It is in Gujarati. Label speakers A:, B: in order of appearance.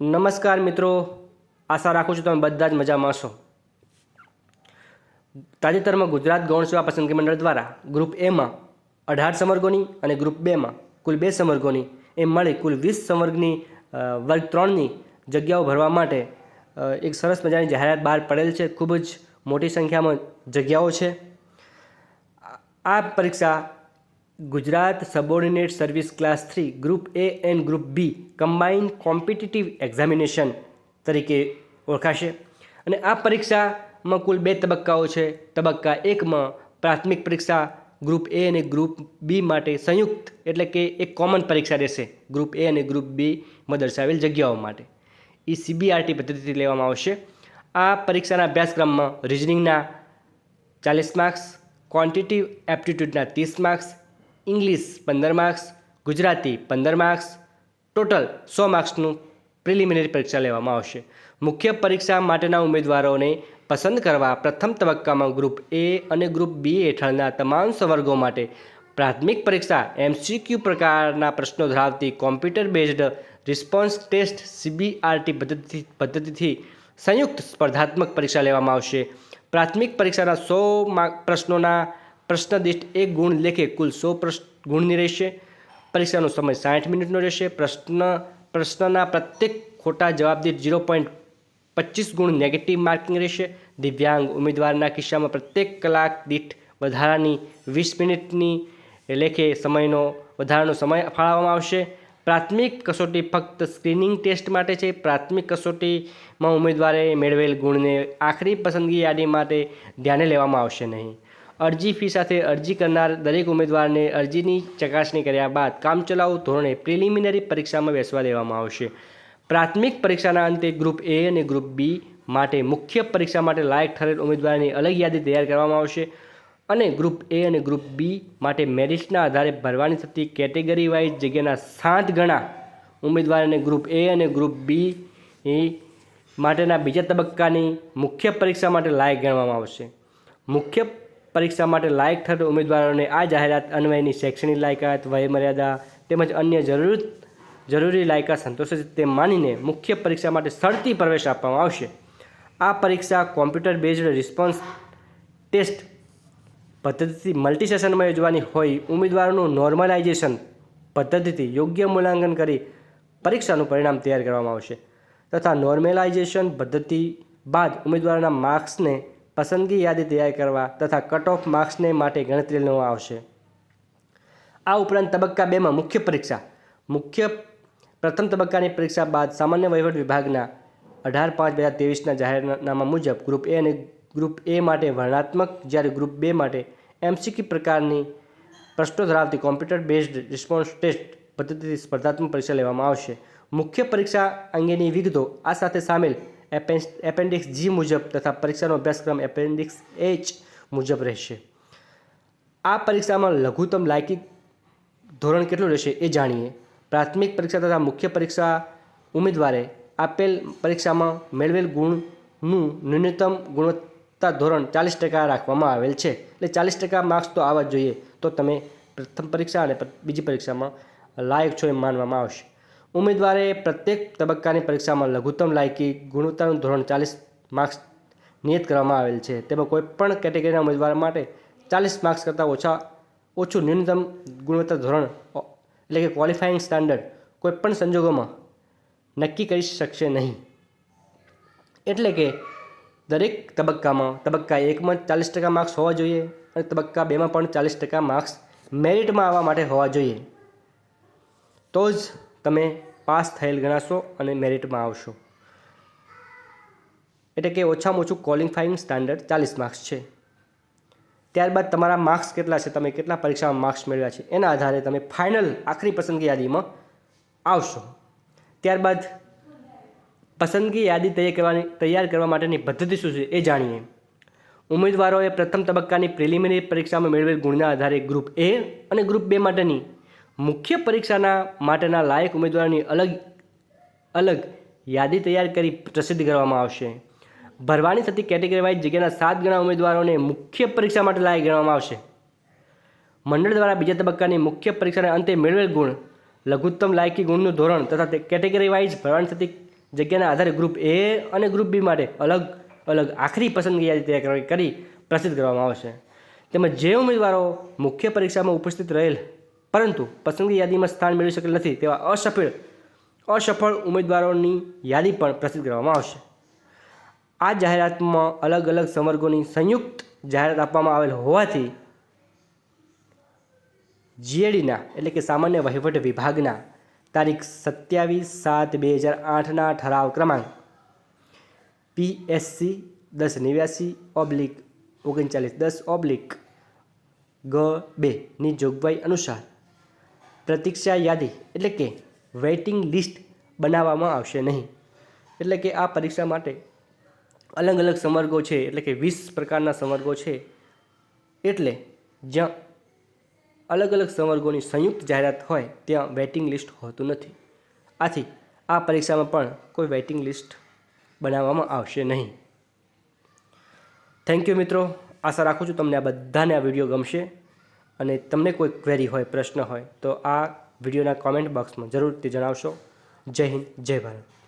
A: નમસ્કાર મિત્રો. આશા રાખું છું તમે બધા જ મજામાં છો તાજેતરમાં ગુજરાત ગૌણ સેવા પસંદગી મંડળ દ્વારા ગ્રુપ એમાં અઢાર સંવર્ગોની અને ગ્રુપ બેમાં કુલ બે સંવર્ગોની, એમ મળી કુલ વીસ સંવર્ગની વર્ગ ત્રણની જગ્યાઓ ભરવા માટે એક સરસ મજાની જાહેરાત બહાર પડેલ છે. ખૂબ જ મોટી સંખ્યામાં જગ્યાઓ છે. આ પરીક્ષા Gujarat subordinate service class three group A and group B combined competitive examination તરીકે ઓળખાશે. અને આ પરીક્ષામાં કુલ બે તબક્કાઓ છે. તબક્કા એકમાં પ્રાથમિક પરીક્ષા ગ્રુપ એ અને ગ્રુપ બી માટે સંયુક્ત એટલે કે એક કોમન પરીક્ષા રહેશે. ગ્રુપ એ અને ગ્રુપ બીમાં દર્શાવેલ જગ્યાઓ માટે. એ સીબીઆરટી પદ્ધતિથી લેવામાં આવશે. આ પરીક્ષાના અભ્યાસક્રમમાં રિઝનિંગના ચાલીસ માર્ક્સ ક્વોન્ટિટિવ એપ્ટિટ્યૂડના ત્રીસ માર્ક્સ ઇંગ્લિશ પંદર માર્ક્સ ગુજરાતી પંદર માર્ક્સ ટોટલ સો માર્ક્સનું પ્રિલિમિનરી પરીક્ષા લેવામાં આવશે. મુખ્ય પરીક્ષા માટેના ઉમેદવારોને પસંદ કરવા પ્રથમ તબક્કામાં ગ્રુપ એ અને ગ્રુપ બી હેઠળના તમામ સંવર્ગો માટે પ્રાથમિક પરીક્ષા એમસીક્યુ પ્રકારના પ્રશ્નો ધરાવતી computer based response test CBRT પદ્ધતિ, પદ્ધતિથી સંયુક્ત સ્પર્ધાત્મક પરીક્ષા લેવામાં આવશે. પ્રાથમિક પરીક્ષાના સો માર્ક પ્રશ્નોના પ્રશ્ન દીઠ એક ગુણ લેખે કુલ સો પ્રશ્ન ગુણની રહેશે. પરીક્ષાનો સમય સાઠ મિનિટનો રહેશે. પ્રશ્ન, પ્રશ્નના પ્રત્યેક ખોટા જવાબ દીઠ ઝીરો પોઈન્ટ પચીસ ગુણ નેગેટિવ માર્કિંગ રહેશે. દિવ્યાંગ ઉમેદવારના કિસ્સામાં પ્રત્યેક કલાક દીઠ વધારાની વીસ મિનિટની લેખે સમયનો, વધારાનો સમય ફાળવવામાં આવશે. પ્રાથમિક કસોટી ફક્ત સ્ક્રીનિંગ ટેસ્ટ માટે છે. પ્રાથમિક કસોટીમાં ઉમેદવારે મેળવેલ ગુણને આખરી પસંદગી યાદી માટે ધ્યાને લેવામાં આવશે નહીં. અરજી ફી સાથે અરજી કરનાર દરેક ઉમેદવારને અરજીની ચકાસણી કર્યા બાદ કામચલાઉ ધોરણે પ્રિલિમિનરી પરીક્ષામાં બેસવા દેવામાં આવશે. પ્રાથમિક પરીક્ષાના અંતે ગ્રુપ એ અને ગ્રુપ બી માટે મુખ્ય પરીક્ષા માટે લાયક ઠરેલ ઉમેદવારની અલગ યાદી તૈયાર કરવામાં આવશે અને ગ્રુપ એ અને ગ્રુપ બી માટે મેરિટના આધારે ભરવાની થતી કેટેગરી વાઇઝ જગ્યાના સાત ગણા ઉમેદવારને ગ્રુપ એ અને ગ્રુપ બી માટેના બીજા તબક્કાની મુખ્ય પરીક્ષા માટે લાયક ગણવામાં આવશે. મુખ્ય પરીક્ષા માટે લાયક થતા ઉમેદવારોને આ જાહેરાત અન્વયની શૈક્ષણિક લાયકાત, વયમર્યાદા તેમજ અન્ય જરૂર, જરૂરી લાયકાત સંતોષે છે તે માનીને મુખ્ય પરીક્ષા માટે સરતી પ્રવેશ આપવામાં આવશે. આ પરીક્ષા કોમ્પ્યુટર બેઝડ રિસ્પોન્સ ટેસ્ટ પદ્ધતિથી મલ્ટી સેશનમાં યોજવાની હોય, ઉમેદવારોનું નોર્મલાઇઝેશન પદ્ધતિથી યોગ્ય મૂલ્યાંકન કરી પરીક્ષાનું પરિણામ તૈયાર કરવામાં આવશે. તથા નોર્મલાઇઝેશન પદ્ધતિ બાદ ઉમેદવારોના માર્ક્સને પસંદગી યાદી તૈયાર કરવા તથા કટ ઓફ માર્ક્સને માટે ગણતરી લેવામાં આવશે. આ ઉપરાંત તબક્કા બેમાં મુખ્ય પરીક્ષા. મુખ્ય પ્રથમ તબક્કાની પરીક્ષા બાદ સામાન્ય વહીવટ વિભાગના અઢાર પાંચ બે હજાર ત્રેવીસના જાહેરનામા મુજબ ગ્રુપ એ અને ગ્રુપ એ માટે વર્ણનાત્મક, જ્યારે ગ્રુપ બે માટે એમસીક્યુ પ્રકારની પ્રશ્નો ધરાવતી કોમ્પ્યુટર બેઝડ રિસ્પોન્સ ટેસ્ટ પદ્ધતિથી સ્પર્ધાત્મક પરીક્ષા લેવામાં આવશે. મુખ્ય પરીક્ષા અંગેની વિગતો આ સાથે સામેલ એપેન્ડિક્સ જી મુજબ તથા પરીક્ષાનો અભ્યાસક્રમ એપેન્ડિક્સ એચ મુજબ રહેશે. આ પરીક્ષામાં લઘુત્તમ લાયકી ધોરણ કેટલું રહેશે એ જાણીએ. પ્રાથમિક પરીક્ષા તથા મુખ્ય પરીક્ષા ઉમેદવારે આપેલ પરીક્ષામાં મેળવેલ ગુણનું ન્યૂનતમ ગુણવત્તા ધોરણ ચાલીસ ટકા રાખવામાં આવેલ છે. એટલે ચાલીસ ટકા માર્ક્સ તો આવવા જોઈએ. તો તમે પ્રથમ પરીક્ષા અને બીજી પરીક્ષામાં લાયક છો એમ માનવામાં આવશે. ઉમેદવારે પ્રત્યેક તબક્કાની પરીક્ષામાં લઘુત્તમ લાયકી ગુણવત્તાનું ધોરણ ચાલીસ માર્ક્સ નિયત કરવામાં આવેલ છે. તેમાં કોઈપણ કેટેગરીના ઉમેદવાર માટે ચાલીસ માર્ક્સ કરતાં ઓછા, ઓછું ન્યૂનતમ ગુણવત્તા ધોરણ એટલે કે ક્વોલિફાઈંગ સ્ટાન્ડર્ડ કોઈપણ સંજોગોમાં નક્કી કરી શકશે નહીં. એટલે કે દરેક તબક્કામાં, તબક્કા એકમાં ચાલીસ ટકા માર્ક્સ હોવા જોઈએ અને તબક્કા બેમાં પણ ચાલીસ ટકા માર્ક્સ મેરિટમાં આવવા માટે હોવા જોઈએ. તો જ તમે પાસ થયેલ ગણાશો અને મેરિટમાં આવશો. એટલે કે ઓછામાં ઓછું ક્વોલિફાઇંગ સ્ટાન્ડર્ડ ચાલીસ માર્ક્સ છે. ત્યારબાદ તમારા માર્ક્સ કેટલા છે, તમે કેટલા પરીક્ષામાં માર્ક્સ મેળવ્યા છે, એના આધારે તમે ફાઇનલ આખરી પસંદગી યાદીમાં આવશો. ત્યારબાદ પસંદગી યાદી તૈયાર કરવાની, તૈયાર કરવા માટેની પદ્ધતિ શું છે એ જાણીએ. ઉમેદવારોએ પ્રથમ તબક્કાની પ્રિલિમિનરી પરીક્ષામાં મેળવેલ ગુણના આધારે ગ્રુપ એ અને ગ્રુપ બે માટેની મુખ્ય પરીક્ષાના માટેના લાયક ઉમેદવારોની અલગ અલગ યાદી તૈયાર કરી પ્રસિદ્ધ કરવામાં આવશે. ભરવાની થતી કેટેગરી વાઇઝ જગ્યાના સાત ગણા ઉમેદવારોને મુખ્ય પરીક્ષા માટે લાયક ગણવામાં આવશે. મંડળ દ્વારા બીજા તબક્કાની મુખ્ય પરીક્ષાના અંતે મેળવેલ ગુણ, લઘુત્તમ લાયકી ગુણનું ધોરણ તથા તે કેટેગરી વાઇઝ ભરવાની થતી જગ્યાના આધારે ગ્રુપ એ અને ગ્રુપ બી માટે અલગ અલગ આખરી પસંદગી યાદી તૈયાર કરી પ્રસિદ્ધ કરવામાં આવશે. તેમજ જે ઉમેદવારો મુખ્ય પરીક્ષામાં ઉપસ્થિત રહેલ પરંતુ પસંદગી યાદીમાં સ્થાન મેળવી શકેલ નથી તેવા અસફળ અસફળ ઉમેદવારોની યાદી પણ પ્રસિદ્ધ કરવામાં આવશે. આ જાહેરાતમાં અલગ અલગ સંવર્ગોની સંયુક્ત જાહેરાત આપવામાં આવેલ હોવાથી જીએડીના એટલે કે સામાન્ય વહીવટ વિભાગના તારીખ સત્યાવીસ સાત બે હજાર આઠના ઠરાવ ક્રમાંક પીએસસી દસ નેવ્યાસી ઓબ્લિક ઓગણચાલીસ દસ ઓબ્લિક ગ બેની જોગવાઈ અનુસાર પ્રતીક્ષા યાદી, એટલે કે વેઇટિંગ લિસ્ટ બનાવવામાં આવશે નહીં. એટલે કે આ પરીક્ષા માટે અલગ અલગ સંવર્ગો છે, એટલે કે વીસ પ્રકારના સંવર્ગો છે. એટલે જ્યાં અલગ અલગ સંવર્ગોની સંયુક્ત જાહેરાત હોય, ત્યાં વેઇટિંગ લિસ્ટ હોતું નથી. આથી આ પરીક્ષામાં પણ કોઈ વેઇટિંગ લિસ્ટ બનાવવામાં આવશે નહીં. થેન્ક યુ મિત્રો. આશા રાખું છું તમને આ બધાને આ વીડિયો ગમશે. અને તમને કોઈ ક્વેરી હોય, પ્રશ્ન હોય, તો આ વિડીયોના કોમેન્ટ બોક્સમાં જરૂરથી જણાવશો. જય હિન્દ, જય ભારત.